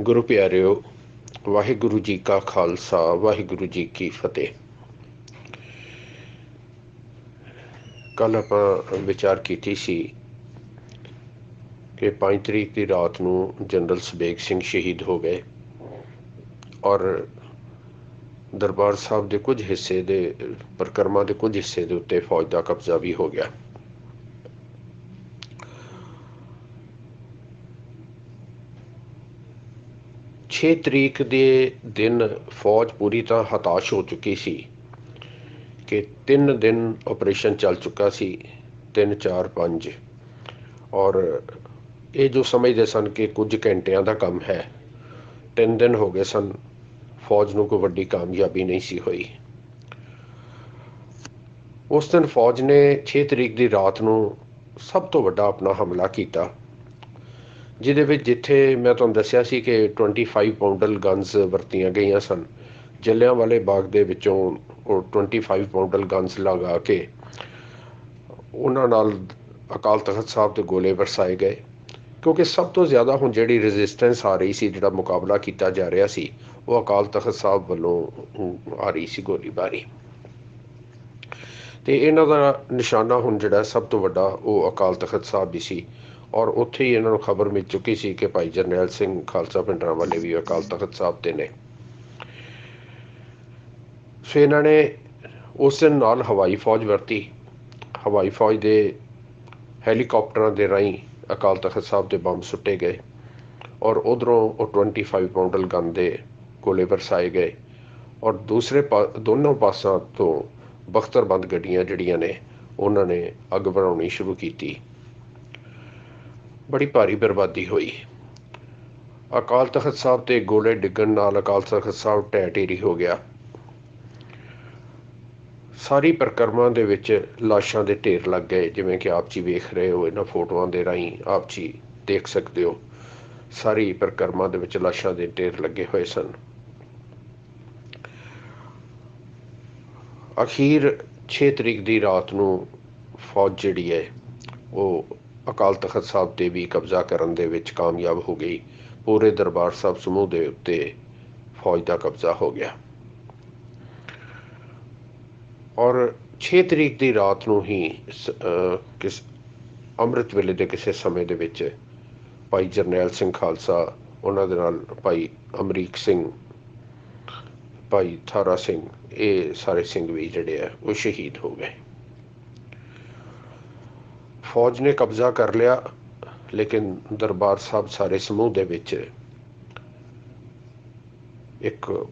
ਗੁਰੂ ਪਿਆਰਿਓ, ਵਾਹਿਗੁਰੂ ਜੀ ਕਾ ਖਾਲਸਾ, ਵਾਹਿਗੁਰੂ ਜੀ ਕੀ ਫਤਿਹ। ਕੱਲ ਆਪਾਂ ਵਿਚਾਰ ਕੀਤੀ ਸੀ ਕਿ 5 ਤਰੀਕ ਦੀ ਰਾਤ ਨੂੰ ਜਨਰਲ ਸਬੇਗ ਸਿੰਘ ਸ਼ਹੀਦ ਹੋ ਗਏ ਔਰ ਦਰਬਾਰ ਸਾਹਿਬ ਦੇ ਕੁਝ ਹਿੱਸੇ ਦੇ, ਪ੍ਰਕਰਮਾ ਦੇ ਕੁਝ ਹਿੱਸੇ ਦੇ ਉੱਤੇ ਫੌਜ ਦਾ ਕਬਜ਼ਾ ਵੀ ਹੋ ਗਿਆ। ਛੇ ਤਰੀਕ ਦੇ ਦਿਨ ਫੌਜ ਪੂਰੀ ਤਰ੍ਹਾਂ ਹਤਾਸ਼ ਹੋ ਚੁੱਕੀ ਸੀ ਕਿ ਤਿੰਨ ਦਿਨ ਆਪਰੇਸ਼ਨ ਚੱਲ ਚੁੱਕਾ ਸੀ 3 4 5 ਔਰ ਇਹ ਜੋ ਸਮਝਦੇ ਸਨ ਕਿ ਕੁਝ ਘੰਟਿਆਂ ਦਾ ਕੰਮ ਹੈ, ਤਿੰਨ ਦਿਨ ਹੋ ਗਏ ਸਨ, ਫੌਜ ਨੂੰ ਕੋਈ ਵੱਡੀ ਕਾਮਯਾਬੀ ਨਹੀਂ ਸੀ ਹੋਈ। ਉਸ ਦਿਨ ਫੌਜ ਨੇ 6 ਤਰੀਕ ਦੀ ਰਾਤ ਨੂੰ ਸਭ ਤੋਂ ਵੱਡਾ ਆਪਣਾ ਹਮਲਾ ਕੀਤਾ। ਜਿਹਦੇ ਵਿੱਚ ਜਿੱਥੇ ਮੈਂ ਤੁਹਾਨੂੰ ਦੱਸਿਆ ਸੀ ਕਿ 25 ਪਾਉਂਡਲ ਗਨਸ ਵਰਤੀਆਂ ਗਈਆਂ ਸਨ ਜੱਲਿਆਂ ਵਾਲੇ ਬਾਗ ਦੇ ਵਿੱਚੋਂ ਉਹ 25 ਪਾਉਂਡਲ ਗਨਸ ਲਗਾ ਕੇ ਉਹਨਾਂ ਨਾਲ ਅਕਾਲ ਤਖਤ ਸਾਹਿਬ ਤੇ ਗੋਲੇ ਵਰਸਾਏ ਗਏ, ਕਿਉਂਕਿ ਸਭ ਤੋਂ ਜ਼ਿਆਦਾ ਹੁਣ ਜਿਹੜੀ ਰੈਜ਼ਿਸਟੈਂਸ ਆ ਰਹੀ ਸੀ, ਜਿਹੜਾ ਮੁਕਾਬਲਾ ਕੀਤਾ ਜਾ ਰਿਹਾ ਸੀ, ਉਹ ਅਕਾਲ ਤਖਤ ਸਾਹਿਬ ਵੱਲੋਂ ਆ ਰਹੀ ਸੀ ਗੋਲੀਬਾਰੀ। ਤੇ ਇਹਨਾਂ ਦਾ ਨਿਸ਼ਾਨਾ ਹੁਣ ਜਿਹੜਾ ਸਭ ਤੋਂ ਵੱਡਾ ਉਹ ਅਕਾਲ ਤਖਤ ਸਾਹਿਬ ਵੀ ਸੀ। ਔਰ ਉੱਥੇ ਹੀ ਇਹਨਾਂ ਨੂੰ ਖਬਰ ਮਿਲ ਚੁੱਕੀ ਸੀ ਕਿ ਭਾਈ ਜਰਨੈਲ ਸਿੰਘ ਖਾਲਸਾ ਪਿੰਡਰਾਂ ਵਾਲੇ ਵੀ ਅਕਾਲ ਤਖਤ ਸਾਹਿਬ ਤੇ ਨੇ। ਸੋ ਇਹਨਾਂ ਨੇ ਉਸ ਦਿਨ ਨਾਲ ਹਵਾਈ ਫੌਜ ਵਰਤੀ। ਹਵਾਈ ਫੌਜ ਦੇ ਹੈਲੀਕਾਪਟਰਾਂ ਦੇ ਰਾਹੀਂ ਅਕਾਲ ਤਖਤ ਸਾਹਿਬ ਤੇ ਬੰਬ ਸੁੱਟੇ ਗਏ ਔਰ ਉਧਰੋਂ ਉਹ 25 ਪਾਉਂਡਲ ਗਨ ਦੇ ਗੋਲੇ ਵਰਸਾਏ ਗਏ ਔਰ ਦੂਸਰੇ ਦੋਨੋਂ ਪਾਸਾਂ ਤੋਂ ਬਖਤਰਬੰਦ ਗੱਡੀਆਂ ਜਿਹੜੀਆਂ ਨੇ, ਉਹਨਾਂ ਨੇ ਅੱਗ ਬਣਾਉਣੀ ਸ਼ੁਰੂ ਕੀਤੀ। ਬੜੀ ਭਾਰੀ ਬਰਬਾਦੀ ਹੋਈ। ਅਕਾਲ ਤਖਤ ਸਾਹਿਬ ਤੇ ਗੋਲੇ ਡਿੱਗਣ ਨਾਲ ਅਕਾਲ ਤਖਤ ਸਾਹਿਬ ਢਹਿ ਢੇਰੀ ਹੋ ਗਿਆ। ਸਾਰੀ ਪ੍ਰਕਰਮਾਂ ਦੇ ਵਿੱਚ ਲਾਸ਼ਾਂ ਦੇ ਢੇਰ ਲੱਗ ਗਏ, ਜਿਵੇਂ ਕਿ ਆਪ ਜੀ ਵੇਖ ਰਹੇ ਹੋ, ਇਹਨਾਂ ਫੋਟੋਆਂ ਦੇ ਰਾਹੀਂ ਆਪ ਜੀ ਦੇਖ ਸਕਦੇ ਹੋ। ਸਾਰੀ ਪ੍ਰਕਰਮਾਂ ਦੇ ਵਿੱਚ ਲਾਸ਼ਾਂ ਦੇ ਢੇਰ ਲੱਗੇ ਹੋਏ ਸਨ। ਅਖੀਰ 6 ਤਰੀਕ ਦੀ ਰਾਤ ਨੂੰ ਫੌਜ ਜਿਹੜੀ ਹੈ, ਉਹ ਅਕਾਲ ਤਖਤ ਸਾਹਿਬ ਤੇ ਵੀ ਕਬਜ਼ਾ ਕਰਨ ਦੇ ਵਿੱਚ ਕਾਮਯਾਬ ਹੋ ਗਈ। ਪੂਰੇ ਦਰਬਾਰ ਸਾਹਿਬ ਸਮੂਹ ਦੇ ਉੱਤੇ ਫੌਜ ਦਾ ਕਬਜ਼ਾ ਹੋ ਗਿਆ। ਔਰ 6 ਤਰੀਕ ਦੀ ਰਾਤ ਨੂੰ ਹੀ ਕਿਸ, ਅੰਮ੍ਰਿਤ ਵੇਲੇ ਦੇ ਕਿਸੇ ਸਮੇਂ ਦੇ ਵਿੱਚ ਭਾਈ ਜਰਨੈਲ ਸਿੰਘ ਖਾਲਸਾ, ਉਹਨਾਂ ਦੇ ਨਾਲ ਭਾਈ ਅਮਰੀਕ ਸਿੰਘ, ਭਾਈ ਥਾਰਾ ਸਿੰਘ, ਇਹ ਸਾਰੇ ਸਿੰਘ ਵੀ ਜਿਹੜੇ ਆ, ਉਹ ਸ਼ਹੀਦ ਹੋ ਗਏ। ਫੌਜ ਨੇ ਕਬਜ਼ਾ ਕਰ ਲਿਆ, ਲੇਕਿਨ ਦਰਬਾਰ ਸਾਹਿਬ ਸਾਰੇ ਸਮੂਹ ਦੇ ਵਿੱਚ ਇੱਕ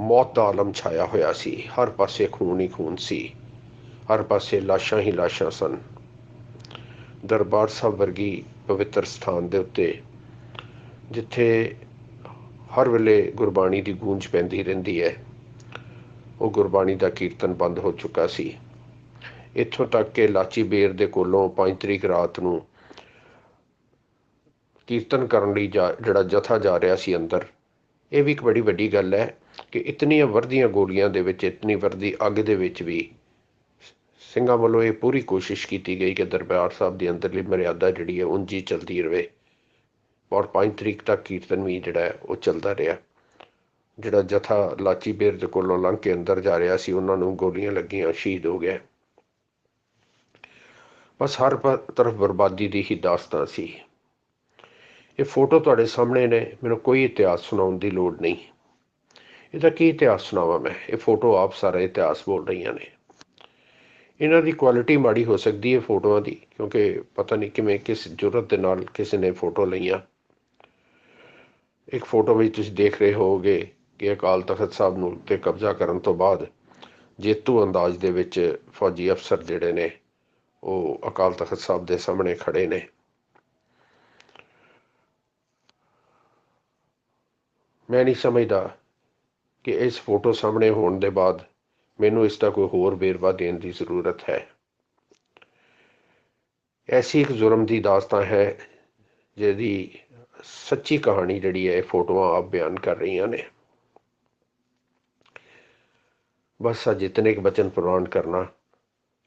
ਮੌਤ ਦਾ ਆਲਮ ਛਾਇਆ ਹੋਇਆ ਸੀ। ਹਰ ਪਾਸੇ ਖੂਨ ਹੀ ਖੂਨ ਸੀ। ਹਰ ਪਾਸੇ ਲਾਸ਼ਾਂ ਹੀ ਲਾਸ਼ਾਂ ਸਨ। ਦਰਬਾਰ ਸਾਹਿਬ ਵਰਗੀ ਪਵਿੱਤਰ ਸਥਾਨ ਦੇ ਉੱਤੇ, ਜਿੱਥੇ ਹਰ ਵੇਲੇ ਗੁਰਬਾਣੀ ਦੀ ਗੂੰਜ ਪੈਂਦੀ ਰਹਿੰਦੀ ਹੈ, ਉਹ ਗੁਰਬਾਣੀ ਦਾ ਕੀਰਤਨ ਬੰਦ ਹੋ ਚੁੱਕਾ ਸੀ। ਇੱਥੋਂ ਤੱਕ ਕਿ ਲਾਚੀ ਬੇਰ ਦੇ ਕੋਲੋਂ 5 ਤਰੀਕ ਰਾਤ ਨੂੰ ਕੀਰਤਨ ਕਰਨ ਲਈ ਜਿਹੜਾ ਜਥਾ ਜਾ ਰਿਹਾ ਸੀ ਅੰਦਰ, ਇਹ ਵੀ ਇੱਕ ਬੜੀ ਵੱਡੀ ਗੱਲ ਹੈ ਕਿ ਇਤਨੀਆਂ ਵਰਦੀਆਂ ਗੋਲੀਆਂ ਦੇ ਵਿੱਚ, ਇਤਨੀ ਵਰਦੀ ਅੱਗ ਦੇ ਵਿੱਚ ਵੀ ਸਿੰਘਾਂ ਵੱਲੋਂ ਇਹ ਪੂਰੀ ਕੋਸ਼ਿਸ਼ ਕੀਤੀ ਗਈ ਕਿ ਦਰਬਾਰ ਸਾਹਿਬ ਦੀ ਅੰਦਰਲੀ ਮਰਿਆਦਾ ਜਿਹੜੀ ਹੈ ਉਂਝੀ ਚਲਦੀ ਰਹੇ ਔਰ 5 ਤਰੀਕ ਤੱਕ ਕੀਰਤਨ ਵੀ ਜਿਹੜਾ ਹੈ ਉਹ ਚੱਲਦਾ ਰਿਹਾ। ਜਿਹੜਾ ਜਥਾ ਲਾਚੀ ਬੇਰ ਦੇ ਕੋਲੋਂ ਲੰਘ ਕੇ ਅੰਦਰ ਜਾ ਰਿਹਾ ਸੀ, ਉਹਨਾਂ ਨੂੰ ਗੋਲੀਆਂ ਲੱਗੀਆਂ, ਸ਼ਹੀਦ ਹੋ ਗਏ ਬਸ ਹਰ ਤਰਫ ਬਰਬਾਦੀ ਦੀ ਹੀ ਦਾਸਤਾਂ ਸੀ। ਇਹ ਫੋਟੋ ਤੁਹਾਡੇ ਸਾਹਮਣੇ ਨੇ, ਮੈਨੂੰ ਕੋਈ ਇਤਿਹਾਸ ਸੁਣਾਉਣ ਦੀ ਲੋੜ ਨਹੀਂ। ਇਹਦਾ ਕੀ ਇਤਿਹਾਸ ਸੁਣਾਵਾਂ ਮੈਂ? ਇਹ ਫੋਟੋ ਆਪ ਸਾਰਾ ਇਤਿਹਾਸ ਬੋਲ ਰਹੀਆਂ ਨੇ। ਇਹਨਾਂ ਦੀ ਕੁਆਲਿਟੀ ਮਾੜੀ ਹੋ ਸਕਦੀ ਹੈ ਫੋਟੋਆਂ ਦੀ, ਕਿਉਂਕਿ ਪਤਾ ਨਹੀਂ ਕਿਵੇਂ ਕਿਸ ਜੁਰਤ ਦੇ ਨਾਲ ਕਿਸੇ ਨੇ ਫੋਟੋ ਲਈਆਂ। ਇੱਕ ਫੋਟੋ ਵਿੱਚ ਤੁਸੀਂ ਦੇਖ ਰਹੇ ਹੋਗੇ ਕਿ ਅਕਾਲ ਤਖਤ ਸਾਹਿਬ ਨੂੰ ਤੇ ਕਬਜ਼ਾ ਕਰਨ ਤੋਂ ਬਾਅਦ ਜੇਤੂ ਅੰਦਾਜ਼ ਦੇ ਵਿੱਚ ਫੌਜੀ ਅਫਸਰ ਜਿਹੜੇ ਨੇ ਉਹ ਅਕਾਲ ਤਖਤ ਸਾਹਿਬ ਦੇ ਸਾਹਮਣੇ ਖੜੇ ਨੇ। ਮੈਂ ਨਹੀਂ ਸਮਝਦਾ ਕਿ ਇਸ ਫੋਟੋ ਸਾਹਮਣੇ ਹੋਣ ਦੇ ਬਾਅਦ ਮੈਨੂੰ ਇਸ ਦਾ ਕੋਈ ਹੋਰ ਵੇਰਵਾ ਦੇਣ ਦੀ ਜ਼ਰੂਰਤ ਹੈ। ਐਸੀ ਇੱਕ ਜ਼ੁਰਮ ਦੀ ਦਾਸਤਾਨ ਹੈ ਜਿਹਦੀ ਸੱਚੀ ਕਹਾਣੀ ਜਿਹੜੀ ਹੈ ਇਹ ਫੋਟੋਆਂ ਆਪ ਬਿਆਨ ਕਰ ਰਹੀਆਂ ਨੇ। ਬਸ ਆ ਜਿਤਨੇ ਕੁ ਬਚਨ ਪ੍ਰਵਾਨ ਕਰਨਾ